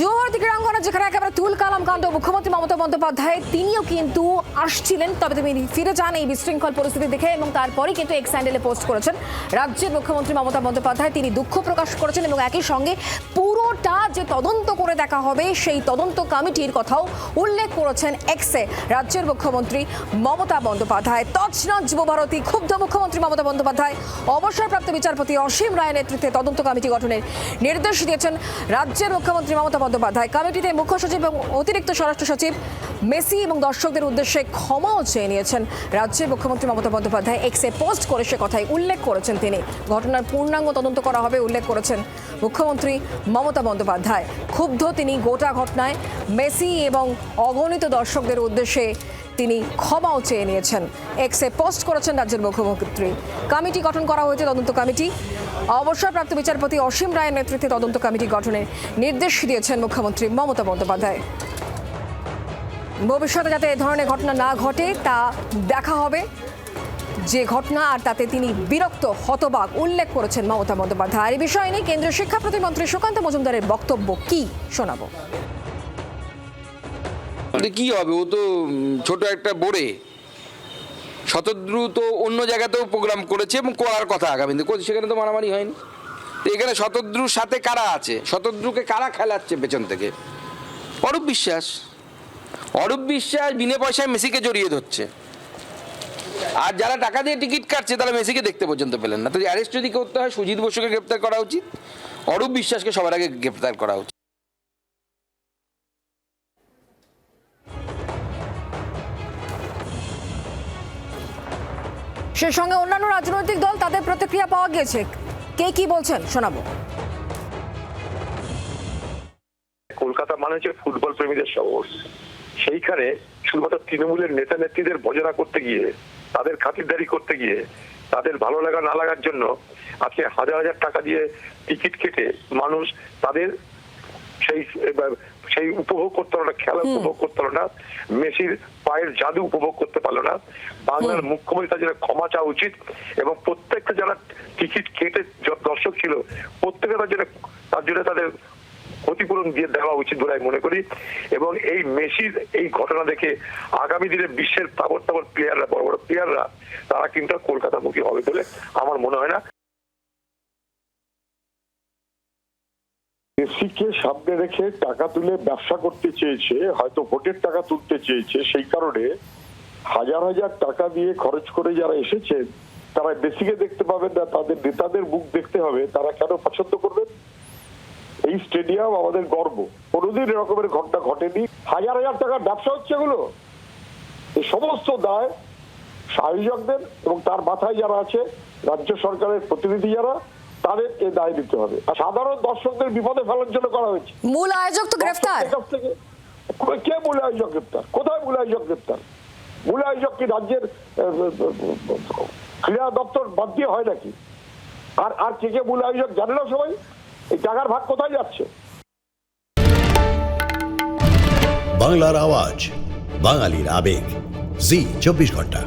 যুবভারতী ক্রীড়াঙ্গনে যেখানে একেবারে তুল কালাম কাণ্ড, মুখ্যমন্ত্রী মমতা বন্দ্যোপাধ্যায় তিনিও কিন্তু আসছিলেন। তবে তিনি ফিরে যান এই বিশৃঙ্খল পরিস্থিতি দেখে এবং তারপরেই কিন্তু এক্স হ্যান্ডেলে পোস্ট করেছেন। রাজ্যের মুখ্যমন্ত্রী মমতা বন্দ্যোপাধ্যায় তিনি দুঃখ প্রকাশ করেছেন এবং একই সঙ্গে পুরোটা যে তদন্ত করে দেখা হবে, সেই তদন্ত কমিটির কথাও উল্লেখ করেছেন এক্সে রাজ্যের মুখ্যমন্ত্রী মমতা বন্দ্যোপাধ্যায়। তছনছ যুবভারতী, ক্ষুব্ধ মুখ্যমন্ত্রী মমতা বন্দ্যোপাধ্যায়, অবসরপ্রাপ্ত বিচারপতি অসীম রায়ের নেতৃত্বে তদন্ত কমিটি গঠনের নির্দেশ দিয়েছেন রাজ্যের মুখ্যমন্ত্রী মমতা বন্দ্যোপাধ্যায়। কমিটিতে মুখ্য সচিব এবং অতিরিক্ত স্বরাষ্ট্র সচিব মেসি এবং দর্শকদের উদ্দেশ্যে ক্ষমাও চেয়ে নিয়েছেন রাজ্যের মুখ্যমন্ত্রী মমতা বন্দ্যোপাধ্যায়। এক্সে পোস্ট করে সে কথাই উল্লেখ করেছেন তিনি। ঘটনার পূর্ণাঙ্গ তদন্ত করা হবে উল্লেখ করেছেন মুখ্যমন্ত্রী মমতা বন্দ্যোপাধ্যায়। ক্ষুব্ধ তিনি গোটা ঘটনায়। মেসি এবং অগণিত দর্শকদের উদ্দেশ্যে তিনি ক্ষমাও চেয়ে নিয়েছেন। এক্সে পোস্ট করেছেন রাজ্যের মুখ্যমন্ত্রী। কমিটি গঠন করা হয়েছে তদন্ত কমিটি। অবসরপ্রাপ্ত বিচারপতি অসীম রায়ের নেতৃত্বে তদন্ত কমিটি গঠনের নির্দেশ দিয়েছেন মুখ্যমন্ত্রী মমতা বন্দ্যোপাধ্যায়। ভবিষ্যতে যাতে এ ধরনের ঘটনা না ঘটে, তা দেখা হবে। যে ঘটনা আর তাতে তিনি বিরক্ত, হতবাক উল্লেখ করেছেন মমতা বন্দ্যোপাধ্যায়। আর এই বিষয় নিয়ে কেন্দ্রীয় শিক্ষা প্রতিমন্ত্রী সুকান্ত মজুমদারের বক্তব্য কি শোনাবো? কিন্তু কি হবে? ও তো ছোট একটা বোরে শতদ্রু তো অন্য জায়গাতেও প্রোগ্রাম করেছে এবং করার কথা আগামী দিনে। কো- সেখানে তো মারামারি হয়নি। তো এখানে শতদ্রুর সাথে কারা আছে? শতদ্রুকে কারা খেলাচ্ছে পেছন থেকে? অরূপ বিশ্বাস। অরূপ বিশ্বাস বিনে পয়সায় মেসিকে জড়িয়ে ধরছে। আর যারা টাকা দিয়ে টিকিট কাটছে, তারা মেসিকে দেখতে পর্যন্ত পেলেন না। তো অ্যারেস্ট যদি করতে হয়, সুজিত বসুকে গ্রেপ্তার করা উচিত। অরূপ বিশ্বাসকে সবার আগে গ্রেপ্তার করা উচিত। সে সঙ্গে অন্যান্য রাজনৈতিক দল তাদের প্রতিক্রিয়া পাওয়া গিয়েছে। কে কি বলছেন, শোনাবো। কলকাতা মানে হচ্ছে ফুটবল প্রেমীদের শহর সেইখানে শুধুমাত্র তৃণমূলের নেতা নেত্রীদের বজরা করতে গিয়ে, তাদের খাতিরদারি করতে গিয়ে, তাদের ভালো লাগা না লাগার জন্য আজকে হাজার হাজার টাকা দিয়ে টিকিট কেটে মানুষ তাদের সেই সেই উপভোগ করতে পারল না খেলা উপভোগ করতে পারল না মেসির পায়ের জাদু উপভোগ করতে পারল না। বাংলার মুখ্যমন্ত্রী তার জন্য ক্ষমা চাওয়া উচিত এবং প্রত্যেকটা যারা টিকিট কেটে দর্শক ছিল প্রত্যেকে তার জন্য তার জন্য তাদের ক্ষতিপূরণ দিয়ে দেওয়া উচিত বলে আমি মনে করি। এবং এই মেসির এই ঘটনা দেখে আগামী দিনে বিশ্বের তাবর তাবর প্লেয়াররা বড় বড় প্লেয়াররা তারা কিন্তু কলকাতামুখী হবে বলে আমার মনে হয় না। মেসিকে সামনে রেখে টাকা তুলে ব্যবসা করতে চেয়েছে, হয়তো ভোটের টাকা তুলতে চেয়েছে, সেই কারণে হাজার হাজার টাকা দিয়ে খরচ করে যারা এসেছেন তারা মেসিকে দেখতে পাবেন না, তাদের নেতাদের মুখ দেখতে হবে, তারা কেন পছন্দ করবেন? এই স্টেডিয়াম আমাদের গর্ব। কোনোদিন এরকমের ঘটনা ঘটেনি। হাজার হাজার টাকার ব্যবসা হচ্ছে এগুলো। এই সমস্ত দায় আয়োজকদের এবং তার মাথায় যারা আছে, রাজ্য সরকারের প্রতিনিধি যারা তাদেরকে দায় দিতে হবে। আর সাধারণ দর্শকদের বিপদে ফেলার জন্য করা হয়েছে। মূল আয়োজক তো গ্রেফতার। কে মূল আয়োজক গ্রেপ্তার কোথায় মূল আয়োজক গ্রেপ্তার মূল আয়োজক কি রাজ্যের ক্রীড়া দপ্তর বাদ দিয়ে হয় নাকি? আর আর কে কে মূল আয়োজক জানে না সবাই? এই টাকার ভাগ কোথায় যাচ্ছে? বাংলার আওয়াজ বাঙালির আবেগ। জি চব্বিশ ঘণ্টা।